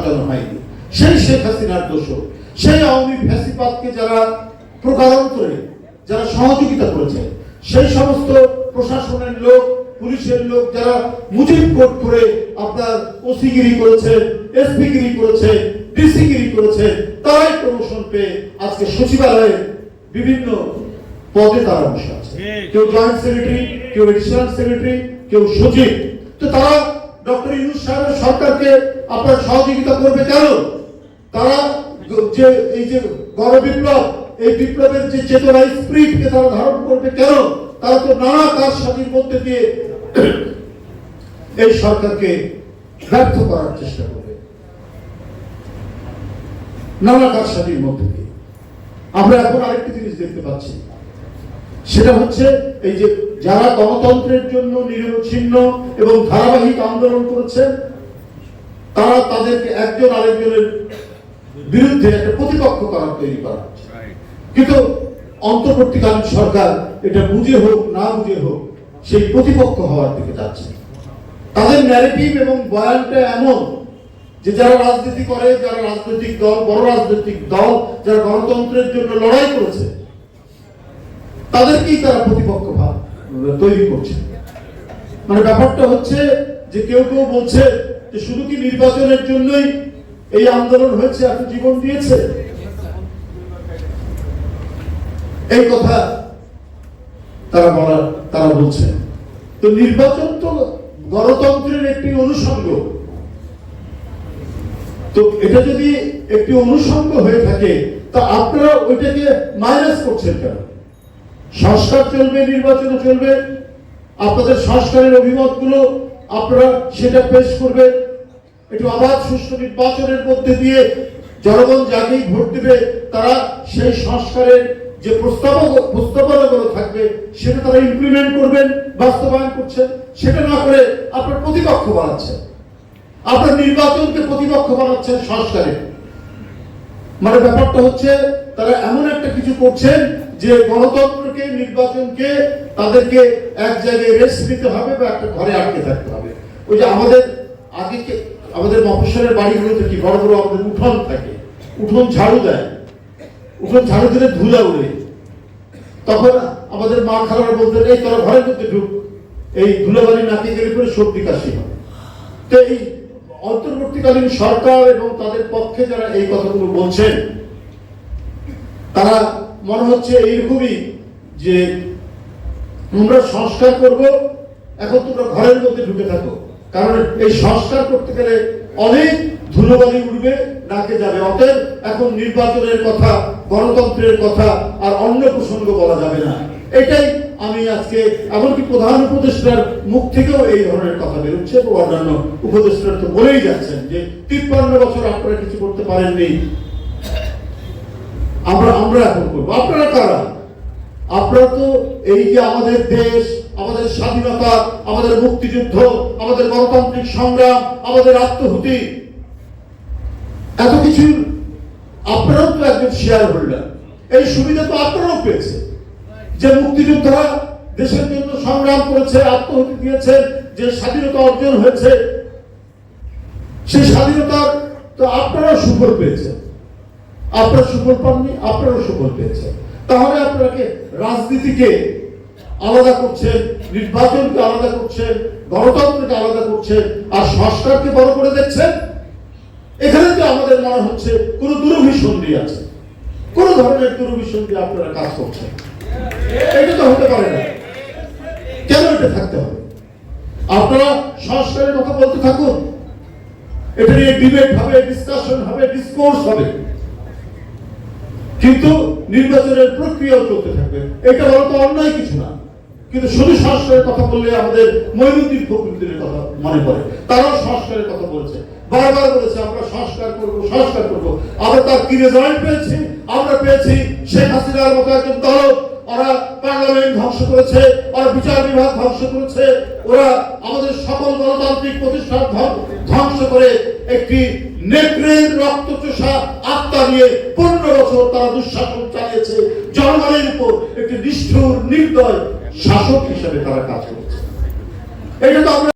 সাজানো হয়নি। সেই শেখ হাসিনার দোষ সেই আওয়ামী ফ্যাসিবাদকে যারা প্রকারান্তরে যারা সহযোগিতা করেছে সেই সমস্ত প্রশাসনের লোক পুলিশের লোক যারা মুজিব কোট করে আপনার ওসিগিরি করেছে এসপিগিরি করেছে ডিসিগিরি করেছে তারাই প্রমোশন পেয়ে আজকে সচিবালয়ে বিভিন্ন পদে তারা বসে আছে। কেউ জয়েন্ট সেক্রেটারি কেউ এডিশনাল সেক্রেটারি কেউ সচিব। তো তারা ডক্টর ইউনুস সাহেবের সরকারকে আপনার সহযোগিতা করবে কেন? তারা যে এই যে গণ বিপ্লব, এই বিপ্লবের যে চেতনা স্প্রিটকে তারা ধারণ করবে কেন? তারা তো নানা কাজ সাথীর মধ্যে দিয়ে এই সরকারকে ব্যর্থ করার চেষ্টা করবে। নানা কাজ সাথীর মধ্যে দিয়ে। আমরা এখন আরেকটি জিনিস দেখতে পাচ্ছি। সেটা হচ্ছে এই যে যারা গণতন্ত্রের জন্য নিরবচ্ছিন্ন এবং ধারাবাহিক আন্দোলন করেছেন তারা তাদেরকে একজন আরেকজনের বিরুদ্ধে একটা প্রতিপক্ষ করার তৈরি করা কিন্তু অন্তর্বর্তীকালীন সরকার এটা বুঝে হোক, না বুঝে হোক, সেই প্রতিপক্ষ হওয়ার দিকে যাচ্ছে তাদের ন্যারেটিভ এবং বয়ানটা এমন যে যারা রাজনীতি করে, যারা রাজনৈতিক দল, বড় রাজনৈতিক দল, যারা গণতন্ত্রের জন্য লড়াই করেছে, তাদেরকেই তারা প্রতিপক্ষ ভাব তৈরি করছে। মানে ব্যাপারটা হচ্ছে যে কেউ কেউ বলছে যে শুধু কি নির্বাচনের জন্যই এই আন্দোলন হয়েছে, এত জীবন দিয়েছে? এই কথা তারা বলা তারা বলছে। তো নির্বাচন তো গণতন্ত্রের একটি অনুষঙ্গ। তো এটা যদি একটি অনুষঙ্গ হয়ে থাকে, তা আপনারা ওইটাকে মাইনাস করছেন কেন? সংস্কার চলবে নির্বাচনে চলবে। আপনাদের সংস্কারের অভিমতগুলো আপনারা সেটা পেশ করবে একটু আবাদ সুষ্ঠু নির্বাচনের মধ্যে দিয়ে জনগণ যাকেই ভোট দেবে, তারা সেই সংস্কারের যে প্রস্তাব প্রস্তাবনাগুলো থাকবে, সেটা তারা ইমপ্লিমেন্ট করবেন, বাস্তবায়ন করছেন। সেটা না করে আপনার প্রতিপক্ষ বানাচ্ছেন। আপনার নির্বাচনকে প্রতিপক্ষ বানাচ্ছেন সংস্কারে। মানে ব্যাপারটা হচ্ছে তারা এমন একটা কিছু করছেন যে গণতন্ত্রকে, নির্বাচনকে তাদেরকে এক জায়গায় রেস্ট নিতে হবে বা একটা ঘরে আটকে থাকতে হবে। ওই যে আমাদের আগে আমাদের মফস্বলের বাড়িগুলোতে কি বড় বড় আমাদের উঠোন থাকে? উঠোন ঝাড়ু দেয়। উঠোন ঝাড়ু দিলে ধুলা উড়ে তখন আমাদের মা খালারা বলতেন, এই তোরা ঘরের মধ্যে ঢুক। এই ধুলাবালি নাকি গেলে করে সর্দি কাশি হয়। তো এই অন্তর্বর্তীকালীন সরকার এবং তাদের পক্ষে যারা এই কথাগুলো বলছেন তারা মনে হচ্ছে এইরকমই যে তোমরা সংস্কার করব, এখন তোমরা ঘরের মধ্যে ঢুকে থাকো। কারণ এই সংস্কার করতে গেলে অনেক ধুলোবালি উঠবে, নাকে যাবে। অতএব এখন নির্বাচনের কথা, গণতন্ত্রের কথা আর অন্য প্রসঙ্গ বলা যাবে না। এটাই আমি আজকে, এমনকি প্রধান উপদেষ্টার মুখ থেকেও এই ধরনের কথা বেরোচ্ছে এবং অন্যান্য উপদেষ্টার তো বলেই যাচ্ছেন যে তিপ্পান্ন বছর আপনারা কিছু করতে পারেননি। আমরা আমরা এখন করব। আপনারা কারা? আপনারা তো এই যে আমাদের দেশ, আমাদের স্বাধীনতা, আমাদের মুক্তিযুদ্ধ, আমাদের গণতান্ত্রিক সংগ্রাম, আমাদের আত্মহুতি, এত কিছু আপনারাও তো একজন শেয়ার হোল্ডার এই সুবিধা তো আপনারাও পেয়েছে যে মুক্তিযোদ্ধারা দেশের জন্য সংগ্রাম করেছে, আত্মহতি দিয়েছে, যে স্বাধীনতা অর্জন হয়েছে। সেই স্বাধীনতার তো আপনারাও সুফল পেয়েছেন। আপনারা সুফল পাননি, আপনারাও সুফল পেয়েছেন। তাহলে আপনাকে রাজনীতিকে আলাদা করছেন, নির্বাচনকে আলাদা করছেন, গণতন্ত্রকে আলাদা করছেন, আর সংস্কারকে বড় করে দেখছেন? এখানে তো আমাদের মনে হচ্ছে কোনো দুরভিসন্ধি আছে। কোন ধরনের দুরভিসন্ধি আপনারা কাজ করছেন? এটা তো হতে পারে না। কেন এটা থাকতে হবে? আপনারা সংস্কারের কথা বলতে থাকুন। এটা নিয়ে ডিবেট হবে ডিসকাশন হবে ডিসকোর্স হবে। কিন্তু নির্বাচনের প্রক্রিয়াও চলতে থাকবে। এটা বলা তো অন্যায় কিছু না। কিন্তু শুধু সংস্কারের কথা বললে আমাদের মইনুদ্দিন ফখরুদ্দিনের কথা মনে পড়ে। তারাও সংস্কারের কথা বলেছে। বারবার বলেছে, আমরা সংস্কার করব সংস্কার করব। আমরা তার কি রেজাল্ট পেয়েছি? আমরা পেয়েছি শেখ হাসিনার মতো একজন দল। ওরা পার্লামেন্ট ধ্বংস করেছে, ওরা বিচার বিভাগ ধ্বংস করেছে। ওরা আমাদের সকল গণতান্ত্রিক প্রতিষ্ঠান ধ্বংস করে একটি নেকড়ের রক্তচোষা আত্মা নিয়ে বছর তারা দুঃশাসন চালিয়েছে, জনগণের উপর একটি নিষ্ঠুর, নির্দয় শাসক হিসেবে তারা কাজ করেছে। এটা তো আমরা